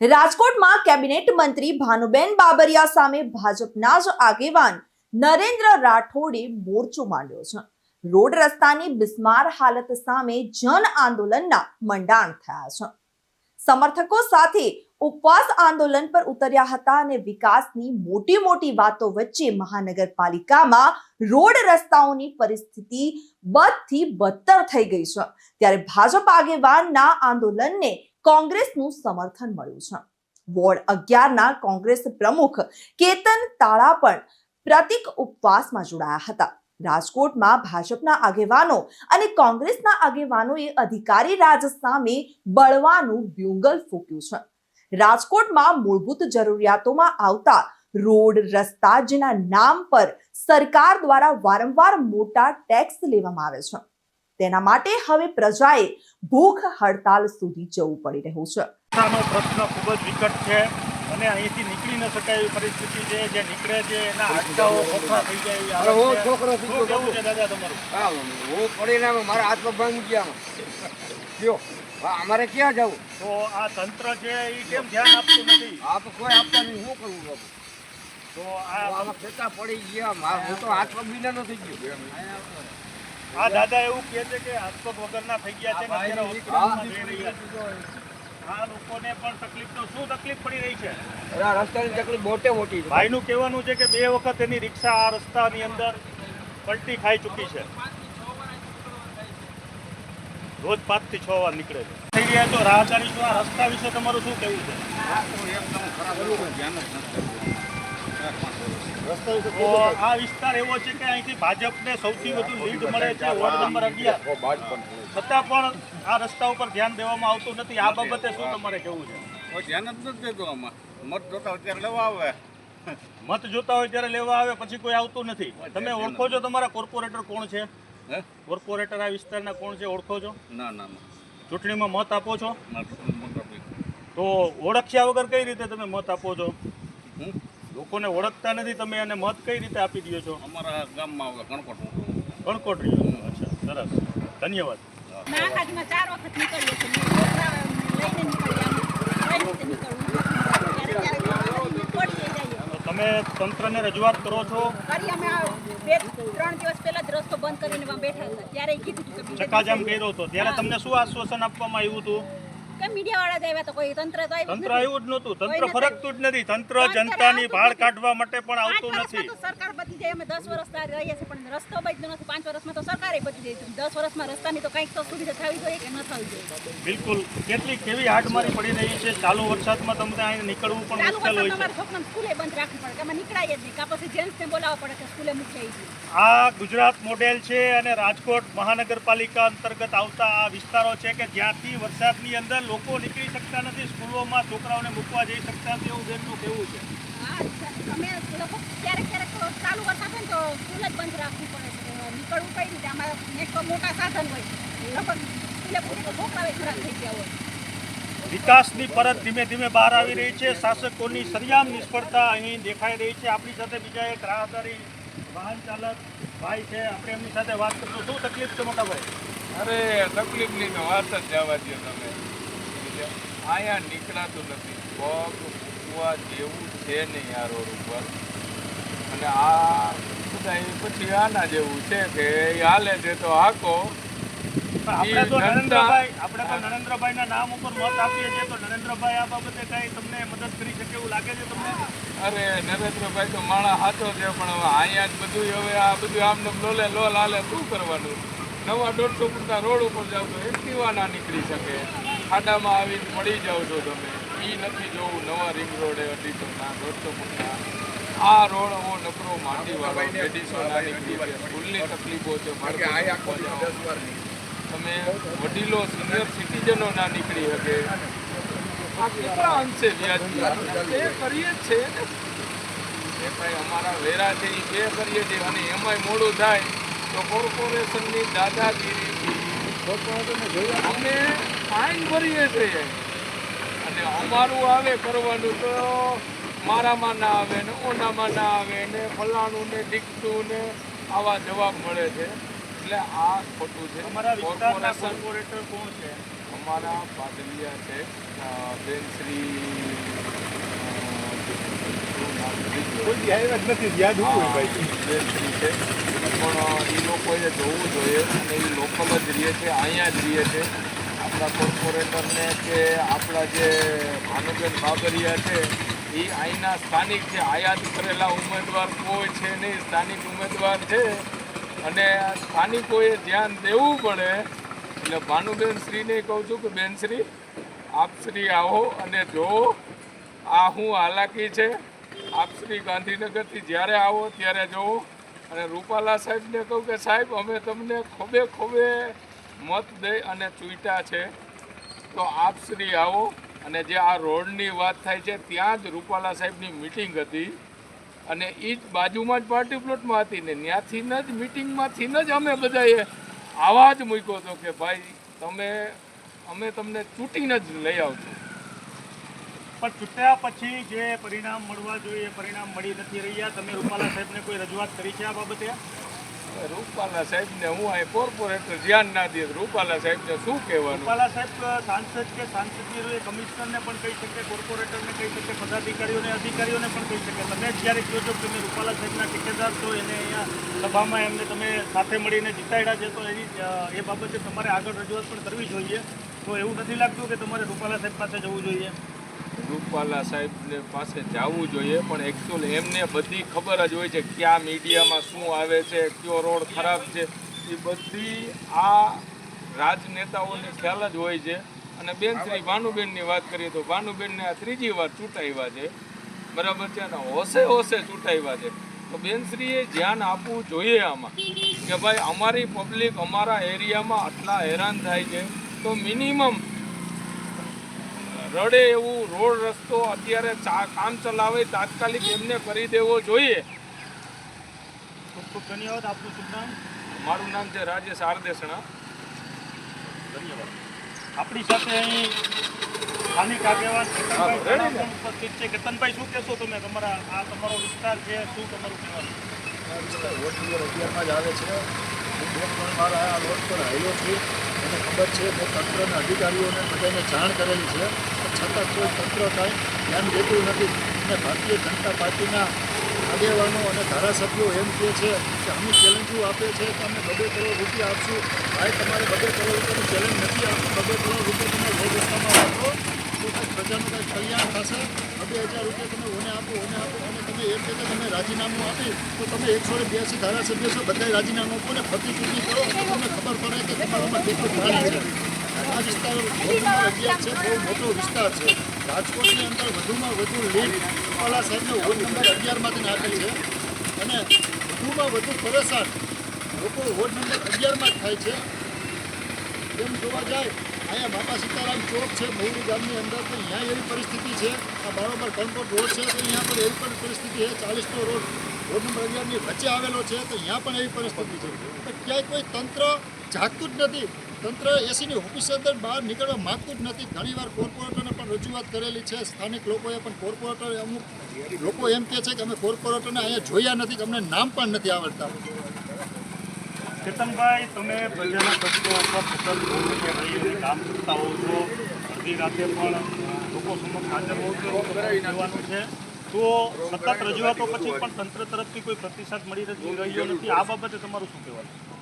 રાજકોટમાં કેબિનેટ મંત્રી ભાનુબેન બાબરિયા સામે ભાજપના જ આગેવાન નરેન્દ્ર રાઠોડે મોરચો માંડ્યો છે. રોડ રસ્તાની બિસ્માર હાલત સામે જન આંદોલનના મંડાણ થયા છે. સમર્થકો સાથે ઉપવાસ આંદોલન પર ઉતર્યા હતા અને વિકાસની મોટી મોટી વાતો વચ્ચે મહાનગરપાલિકામાં રોડ રસ્તાઓની પરિસ્થિતિ બદથી બદતર થઈ ગઈ છે. ત્યારે ભાજપ આગેવાનના આંદોલનને કોંગ્રેસનું સમર્થન મળ્યું છે. વોર્ડ અગિયારના કોંગ્રેસ પ્રમુખ કેતન તાળા પણ પ્રતિક ઉપવાસમાં જોડાયા હતા. રાજકોટમાં ભાજપના આગેવાનો અને કોંગ્રેસના આગેવાનોએ અધિકારી રાજ સામે બળવાનું બ્યુંગલ ફૂક્યું છે. રાજકોટમાં મૂળભૂત જરૂરિયાતોમાં આવતા રોડ, રસ્તા જેના નામ પર સરકાર દ્વારા વારંવાર મોટા ટેક્સ લેવામાં આવે છે. તેના માટે હવે પ્રજાએ ભૂખ હડતાલ સુધી જવું પડી રહ્યું છે. પ્રશ્ન ખૂબ જ વિકટ છે અને અહીંથી નીકળી ન શકાય એવી પરિસ્થિતિ છે. જે નીકળે છે એના હાડકાઓ ખોખરા થઈ જાય અરે હું છોકરો કહેવું છે દાદા તમારું? હા હું પડીને મારા હાથમાં ભાંગી ગયા કયો અમારે ક્યાં જવું? તો આ તંત્ર છે એ કેમ ધ્યાન આપતું નથી? આપ કોઈ આપતા નહીં શું કરવું બાબુ તો આ ખેતા પડી ગયા મારે હું તો હાથમાં બીના નથી ગયો. આ દાદા એવું કહે છે કે હાથપગ વગરના થઈ ગયા છે ને અત્યારે હોસ્પિટલમાં જઈ રહ્યા છે. આ લોકોને પણ તકલીફ તો શું તકલીફ પડી રહી છે? રસ્તાની તકલીફ મોટે મોટી છે. ભાઈનું કહેવાનું છે કે બે વખત એની રિક્ષા આ રસ્તાની અંદર પલટી ખાઈ ચૂકી છે. રોજ પાંચથી છ વાર નીકળે છે. થઈ રહ્યા છો રાહદારી છો આ રસ્તા વિશે તમારું શું કહેવું છે? તો આ વિસ્તાર એવો છે કે અહીંથી ભાજપને સૌથી વધુ લીડ મળે છે વોર્ડ નંબર અગિયાર. છતાં પણ આ રસ્તા ઉપર ધ્યાન દેવામાં આવતું નથી. આ બાબતે શું તમારે કહેવું છે? ધ્યાન જ નથી દેતું આમાં. મત જોતા અત્યારે લેવા આવે. મત જોતા હોય ત્યારે લેવા આવે પછી કોઈ આવતું નથી. તમે ઓળખો છો તમારા કોર્પોરેટર કોણ છે? હે? કોર્પોરેટર આ વિસ્તારના કોણ છે? ઓળખો છો? ના ના ના. ચૂંટણીમાં મત આપો છો. તો ઓળખ્યા વગર કઈ રીતે તમે મત આપો છો? લોકોને ઓળખતા નથી તમે એને મત કઈ રીતે આપી દો છો? અમારા ગામમાં કણકોટ કણકોટ રહ્યો. અચ્છા સરસ. ધન્યવાદ. ચાર વખત તમે તંત્રને રજૂઆત કરો છો? ફરી અમે આ બે ત્રણ દિવસ પહેલા જ રસ્તો બંધ કરીને બેઠા હતા. ત્યારે ઈ કીધું હતું કે બીજે ચક્કાજામ દિવસે- કર્યો હતો. ત્યારે તમને શું આશ્વાસન આપવામાં આવ્યું હતું? કે મીડિયા વાળા જ આવ્યા તો કોઈ તંત્ર તો આવ્યું તંત્ર. આવ્યું જ નહોતું. તંત્ર ફરકતું જ નથી. તંત્ર જનતાની ભાળ કાઢવા માટે પણ આવતું નથી. સરકાર બધી જાય. અમે વર્ષ ત્યાં રહીએ છીએ પણ રસ્તો બદલ્યો નથી પાંચ વર્ષમાં તો સરકારે બધી જાય. દસ વર્ષમાં રસ્તાની તો કંઈક તો સુવિધા થવી જોઈએ કે ન થવી જોઈએ? બિલકુલ. કેટલી કેવી હાડમારી પડી રહી છે. ચાલુ વરસાદમાં તમને અહીં નીકળવું પણ મુશ્કેલ હોય છે. તમારે છોકરાને સ્કૂલે બંધ રાખવી પડે કે અમે નીકળાય જ નહીં. કાં પછી જેન્ટ્સને બોલાવવા પડે કે સ્કૂલે મૂકી આ ગુજરાત મોડેલ છે અને રાજકોટ મહાનગરપાલિકા અંતર્ગત આવતા આ વિસ્તારો છે કે જ્યાંથી વરસાદની અંદર લોકો નીકળી શકતા નથી સ્કૂલોમાં છોકરાઓને મૂકવા જઈ શકતા નથી એવું બેનનું કેવું છે. હા અમે લોકો ક્યારેક ક્યારેક ચાલુ વરસાદ હોય ને તો સ્કૂલ જ બંધ રાખવી પડે નીકળવું કઈ રીતે? અમારા એક મોટા સાધન હોય. લગભગ સ્કૂલે પૂરી છોકરાઓ ખરાબ થઈ ગયા હોય. વિકાસની પરત ધીમે ધીમે બહાર આવી રહી છે. શાસકોની સરિયામ નિષ્ફળતા અહીં દેખાઈ રહી છે. આપણી સાથે બીજા એક રાહદારી વાહન ચાલક ભાઈ છે. આપણે એમની સાથે વાત કરશું. શું તકલીફ છે મોટા ભાઈ અરે તકલીફ નહીં વાત જ જવા દો તમે. અહીંયા નીકળાતું નથી. પગ કૂવા જેવું છે નહીં આ રોડ ઉપર. અને આ બધા એ પછી આના જેવું છે કે એ હાલે છે તો હાકો. આપણે તો નરેન્દ્રભાઈ આપણે તો નરેન્દ્રભાઈના નામ ઉપર મત આપીએ છીએ તો નરેન્દ્રભાઈ આ બાબતે કઈ તમને મદદ કરી શકે એવું લાગે છે તમને? અરે નરેન્દ્રભાઈ તો માણા હાથો છે પણ હવે અહીંયા જ બધું હવે આ બધું આમને લોલે લોલ હાલે શું કરવાનું? નવા દોઢસો ફૂટના રોડ ઉપર જાવ તો એક્ટિવા ના નીકળી શકે. ખાડામાં આવીને પડી જાવ છો તમે. એ નથી જોવું નવા રિંગ રોડે અઢીસો ના દોઢસો ફૂટના આ રોડ એવો નકરો માટી વાળો લેડીસો ના નીકળી સ્કૂલની તકલીફો છે તમે વડીલો સિનિયર સિટીઝનો ના નીકળી શકે આ કેટલા અંશે વ્યાજ એ કરીએ જ છે એ ભાઈ અમારા વેરા છે એ બે કરીએ છીએ અને એમાંય મોડું થાય તો કોર્પોરેશનની દાદાગીરી અમે ફાઇન ભરીએ છીએ. અને અમારું આવે કરવાનું તો મારામાં ના આવે ને ઓનામાં ના આવે ને ફલાણું ને ઢીકતું ને આવા જવાબ મળે છે. એટલે આ ખોટું છે. અમારા કોર્પોરેટર કોણ છે? અમારા પાદલિયા છે. બેન શ્રી કોઈ યાદ નથી યાદ હોય ભાઈ. છે. પણ એ લોકોએ જોવું જોઈએ અને એ લોકલ જ રહે છે અહીંયા જ રહે છે આપણા કોર્પોરેટરને કે આપણા જે ભાનુબેન બાબરિયા છે, એ અહીંના સ્થાનિક છે આયાત કરેલા ઉમેદવાર કોઈ છે નહીં, સ્થાનિક ઉમેદવાર છે. અને સ્થાનિકોએ ધ્યાન દેવું પડે. એટલે ભાનુબેન શ્રીને કહું છું કે, બેનશ્રી, આપ શ્રી આવો અને જો આ હું હાલાકી છે, આપ શ્રી ગાંધીનગરથી જ્યારે આવો ત્યારે જુઓ અને રૂપાલા સાહેબને કહું કે, સાહેબ, અમે તમને ખોબે ખોબે મત દઈ અને ચૂંટ્યા છે. તો આપ શ્રી આવો અને જે આ રોડની વાત થાય છે, ત્યાં જ રૂપાલા સાહેબની મિટિંગ હતી. અને એ જ બાજુમાં જ પાર્ટી પ્લોટમાં હતી ને ત્યાંથી જ મિટિંગમાંથી જ અમે બધાએ આવાજ મૂક્યો હતો કે, ભાઈ, તમે, અમે તમને ચૂંટીને જ લઈ આવશું પણ ચૂંટ્યા પછી જે પરિણામ મળવા જોઈએ એ પરિણામ મળી નથી રહ્યા. તમે રૂપાલા સાહેબને કોઈ રજૂઆત કરી છે આ બાબતે? રૂપાલા સાહેબને હું આ કોર્પોરેટર ધ્યાન ના દે રૂપાલા સાહેબને શું કહેવાનું? રૂપાલા સાહેબ સાંસદ કે સાંસદીય કમિશનરને પણ કહી શકે કોર્પોરેટરને કહી શકે પદાધિકારીઓને અધિકારીઓને પણ કહી શકે. તમે જ્યારે કહો છો તમે રૂપાલા સાહેબના ઠેકેદાર છો એને અહીંયા સભામાં એમને તમે સાથે મળીને જીતાડ્યા છે તો એની એ બાબતે તમારે આગળ રજૂઆત પણ કરવી જોઈએ. તો એવું નથી લાગતું કે તમારે રૂપાલા સાહેબ પાસે જવું જોઈએ. રૂપાલા સાહેબને પાસે જવું જોઈએ, પણ એકચ્યુઅલ એમને બધી ખબર જ હોય છે ક્યાં મીડિયામાં શું આવે છે, કયો રોડ ખરાબ છે. એ બધી આ રાજનેતાઓને ખ્યાલ જ હોય છે. અને બેન શ્રી ભાનુબેનની વાત કરીએ તો ભાનુબેનને આ ત્રીજી વાર ચૂંટાવ્યા છે. બરાબર છે, અને હોશે હોશે ચૂંટાવ્યા છે. તો બેનશ્રીએ ધ્યાન આપવું જોઈએ આમાં, કે ભાઈ અમારી પબ્લિક અમારા એરિયામાં આટલા હેરાન થાય છે. તો મિનિમમ રડે એવું રોડ રસ્તો અત્યારે કામ ચલાવે તાત્કાલિક એમને કરી દેવો જોઈએ. ખૂબ ખૂબ ધન્યવાદ આપનું શુભ નામ. મારું નામ છે રાજેશ આરદેસણા. ધન્યવાદ. આપણી સાથે અહીં સ્થાનિક આગેવાન ઉપસ્થિત છે. કેતનભાઈ શું કહેશો તમે? તમારા આ તમારો વિસ્તાર છે શું તમારું કહેવાનું? વોટ વિસ્તાર નંબર અગિયારમાં જ આવે છે. હું બે ત્રણ વાર આ રોડ પર આવ્યો છું. મને ખબર છે મેં તંત્રના અધિકારીઓને બધાને જાણ કરેલી છે. છતાં કોઈ તંત્ર કાંઈ ધ્યાન દેતું નથી. અને ભારતીય જનતા પાર્ટીના આગેવાનો અને ધારાસભ્યો એમ કહે છે કે અમે ચેલેન્જો આપે છે કે અમે બબે કરોડ રૂપિયા આપશું. ભાઈ, તમારે બબે કરોડ રૂપિયાનું ચેલેન્જ નથી આપવું. બબે કરોડ રૂપિયા તમે રોડ રસ્તામાં આપો પ્રજાનું કંઈ કલ્યાણ થશે? બે હજાર રૂપિયા તમે ઓને આપો ઓને આપો, અને તમે એક રીતે તમે રાજીનામું આપી, તો તમે એકસો ને બ્યાસી ધારાસભ્ય છો, બધાએ રાજીનામું આપો ને ફરતી ચૂંટણી કરો. તો તમને ખબર પડે કે તમારામાં કેટલું પાણી છે. આ વિસ્તાર અગિયાર છે, બહુ મોટો વિસ્તાર છે. રાજકોટની અંદર વધુમાં વધુ લીડ રૂપાલા સાહેબને વોર્ડ નંબર અગિયારમાંથી નાખેલ છે. અને વધુમાં વધુ પરેશાન લોકો હોલ નંબર અગિયારમાં જ થાય છે. એમ જોવા જાય, અહીંયા બાપા સીતારામ ચોક છે મહુરી ગામની અંદર, તો અહીંયા એવી પરિસ્થિતિ છે, આ બારોબાર કણકોટ રોડ છે, તો અહીંયા પણ એવી પણ પરિસ્થિતિ છે ચાલીસનો રોડ રોડ નંબર અગિયારની વચ્ચે આવેલો છે, તો અહીંયા પણ એવી પરિસ્થિતિ છે. તો ક્યાંય કોઈ તંત્ર જાગતું જ નથી. તંત્ર એસીની ઓફિસ અંદર બહાર નીકળવા માગતું જ નથી. ઘણીવાર કોર્પોરેટરને પણ રજૂઆત કરેલી છે. સ્થાનિક લોકોએ પણ કોર્પોરેટર અમુક લોકો એમ કહે છે કે અમે કોર્પોરેટરને અહીંયા જોયા નથી, કે અમને નામ પણ નથી આવડતા. કેતનભાઈ, તમે પ્રજાના પ્રશ્નો અથવા રહીને કામ કરતા હોવ છો. અડધી રાતે પણ લોકો સમક્ષ હાજર હોવ છો. કરવાનું છે. તો સતત રજૂઆતો પછી પણ તંત્ર તરફથી કોઈ પ્રતિસાદ મળી રહ્યો નથી. આ બાબતે તમારું શું કહેવાનું?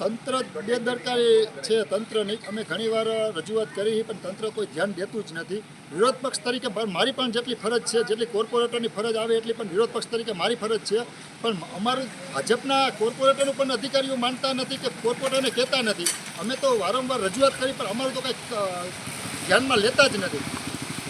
તંત્ર બેદરકારી છે તંત્રની અમે ઘણીવાર રજૂઆત કરી પણ તંત્ર કોઈ ધ્યાન દેતું જ નથી. વિરોધ પક્ષ તરીકે મારી પણ જેટલી ફરજ છે, જેટલી કોર્પોરેટરની ફરજ આવે એટલી પણ વિરોધ પક્ષ તરીકે મારી ફરજ છે. પણ અમારું ભાજપના કોર્પોરેટરનું પણ અધિકારીઓ માનતા નથી કે કોર્પોરેટરને કહેતા નથી. અમે તો વારંવાર રજૂઆત કરી, પણ અમારું તો કંઈક ધ્યાનમાં લેતા જ નથી.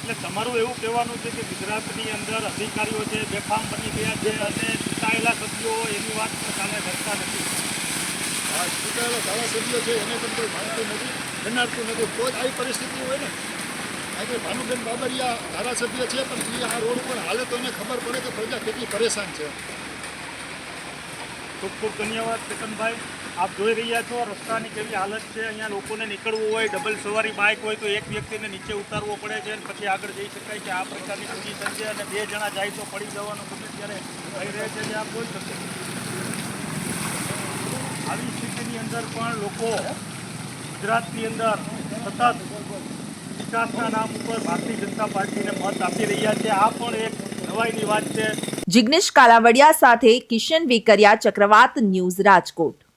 એટલે તમારું એવું કહેવાનું છે કે ગુજરાતની અંદર અધિકારીઓ છે, બેફામ બની ગયા છે અને ચૂંટાયેલા સભ્યો એની વાત સામે કરતા નથી. આ ચૂંટાયેલા ધારાસભ્યો છે, એને પણ કોઈ માનતું નથી, ગણાતું નથી. તો જ આવી પરિસ્થિતિ હોય ને કારણ કે ભાનુબેન બાબરિયા ધારાસભ્ય છે, પણ એ આ રોડ ઉપર હાલે તો એને ખબર પડે કે પ્રજા કેટલી પરેશાન છે. ખૂબ ખૂબ ધન્યવાદ કેતનભાઈ. આપ જોઈ રહ્યા છો રસ્તાની કેવી હાલત છે. અહીંયા લોકોને નીકળવું હોય, ડબલ સવારી બાઇક હોય, તો એક વ્યક્તિને નીચે ઉતારવો પડે છે અને પછી આગળ જઈ શકાય છે. આ પ્રકારની પોઝિશન છે અને બે જણા જાય તો પડી જવાનું ગમે ત્યારે થઈ રહે છે. જે આપ જોઈ શકો છો. આવી સ્થિતિની અંદર પણ લોકો ગુજરાતની અંદર સતત વિકાસના નામ ઉપર ભારતીય જનતા પાર્ટીને મત આપી રહ્યા છે. આ પણ એક નવાઈની વાત છે. જિગ્નેશ કાલાવડિયા સાથે કિશન વેકરિયા ચક્રવાત ન્યૂઝ રાજકોટ.